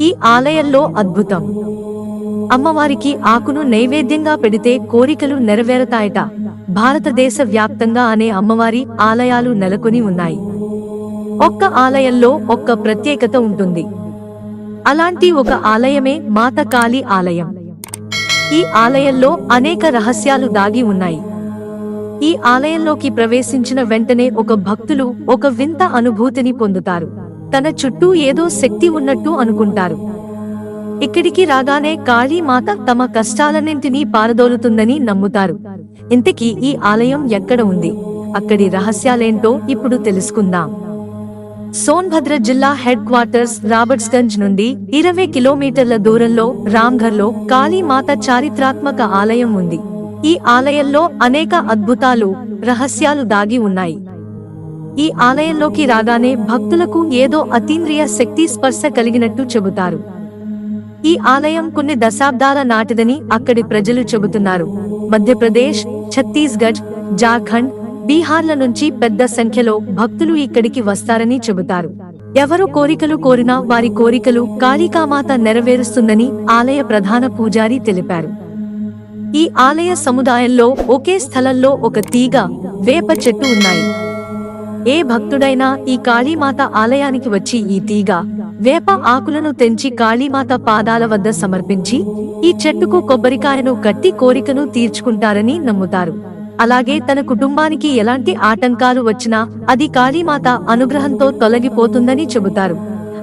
ఈ ఆలయంలో అద్భుతం. అమ్మవారికి ఆకును నైవేద్యంగా పెడితే కోరికలు నెరవేరతాయట. భారతదేశ వ్యాప్తంగా అనే అమ్మవారి ఆలయాలు నెలకొని ఉన్నాయి. ఒక్క ఆలయంలో ఒక్క ప్రత్యేకత ఉంటుంది. అలాంటి ఒక ఆలయమే మాత కాళీ ఆలయం. ఈ ఆలయంలో అనేక రహస్యాలు దాగి ఉన్నాయి. ఈ ఆలయంలోకి ప్రవేశించిన వెంటనే ఒక భక్తులు ఒక వింత అనుభూతిని పొందుతారు. తన చుట్టూ ఏదో శక్తి ఉన్నట్టు అనుకుంటారు. ఇక్కడికి రాగానే కాళీమాత తమ కష్టాలన్నింటినీ పారదోలుతుందని నమ్ముతారు. ఇంతకీ ఈ ఆలయం ఎక్కడ ఉంది? అక్కడి రహస్యాలేంటో ఇప్పుడు తెలుసుకుందాం. సోన్భద్ర జిల్లా హెడ్ క్వార్టర్స్ రాబర్ట్స్గంజ్ నుండి ఇరవై కిలోమీటర్ల దూరంలో రామ్ఘర్లో కాళీమాత చారిత్రాత్మక ఆలయం ఉంది. ఈ ఆలయంలో అనేక అద్భుతాలు రహస్యాలు దాగి ఉన్నాయి. ఈ ఆలయంలోకి రాగానే భక్తులకు ఏదో అతీంద్రియ శక్తి స్పర్శ కలిగినట్టు చెబుతారు. ఈ ఆలయం కొన్ని దశాబ్దాల నాటిదని అక్కడి ప్రజలు చెబుతున్నారు. మధ్యప్రదేశ్ ఛత్తీస్గఢ్ జార్ఖండ్ బీహార్ల నుంచి పెద్ద సంఖ్యలో భక్తులు ఇక్కడికి వస్తారని చెబుతారు. ఎవరు కోరికలు కోరినా వారి కోరికలు కాళికామాత నెరవేరుస్తుందని ఆలయ ప్రధాన పూజారి తెలిపారు. ఈ ఆలయ సముదాయంలో ఒకే స్థలంలో ఒక తీగ వేప చెట్టు ఉన్నాయి. ఏ భక్తుడైనా ఈ కాళీమాత ఆలయానికి వచ్చి ఈ తీగ వేప ఆకులను తెంచి కాళీమాత పాదాల వద్ద సమర్పించి ఈ చెట్టుకు కొబ్బరికాయను కట్టి కోరికను తీర్చుకుంటారని నమ్ముతారు. అలాగే తన కుటుంబానికి ఎలాంటి ఆటంకాలు వచ్చినా అది కాళీమాత అనుగ్రహంతో తొలగిపోతుందని చెబుతారు.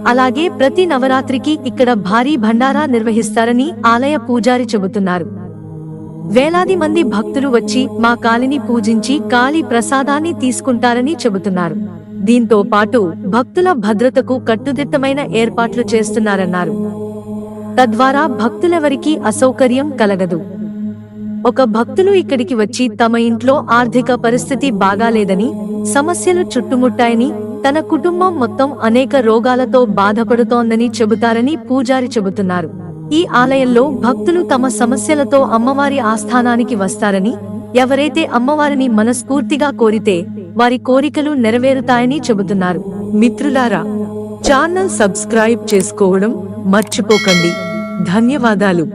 అలాగే ప్రతి నవరాత్రికి ఇక్కడ భారీ భండారా నిర్వహిస్తారని ఆలయ పూజారి చెబుతున్నారు. వేలాది మంది భక్తులు వచ్చి మా కాలిని పూజించి కాళీ ప్రసాదాన్ని తీసుకుంటారని చెబుతున్నారు. దీంతో పాటు భక్తుల భద్రతకు కట్టుదిట్టమైన ఏర్పాట్లు చేస్తున్నారన్నారు. తద్వారా భక్తులెవరికీ అసౌకర్యం కలగదు. ఒక భక్తులు ఇక్కడికి వచ్చి తమ ఇంట్లో ఆర్థిక పరిస్థితి బాగాలేదని సమస్యలు చుట్టుముట్టాయని తన కుటుంబం మొత్తం అనేక రోగాలతో బాధపడుతోందని చెబుతారని పూజారి చెబుతున్నారు. ఈ ఆలయంలో భక్తులు తమ సమస్యలతో అమ్మవారి ఆస్థానానికి వస్తారని ఎవరైతే అమ్మవారిని మనస్ఫూర్తిగా కోరితే వారి కోరికలు నెరవేరుతాయని చెబుతున్నారు. మిత్రులారా ఛానల్ సబ్స్క్రైబ్ చేసుకోవడం మర్చిపోకండి. ధన్యవాదాలు.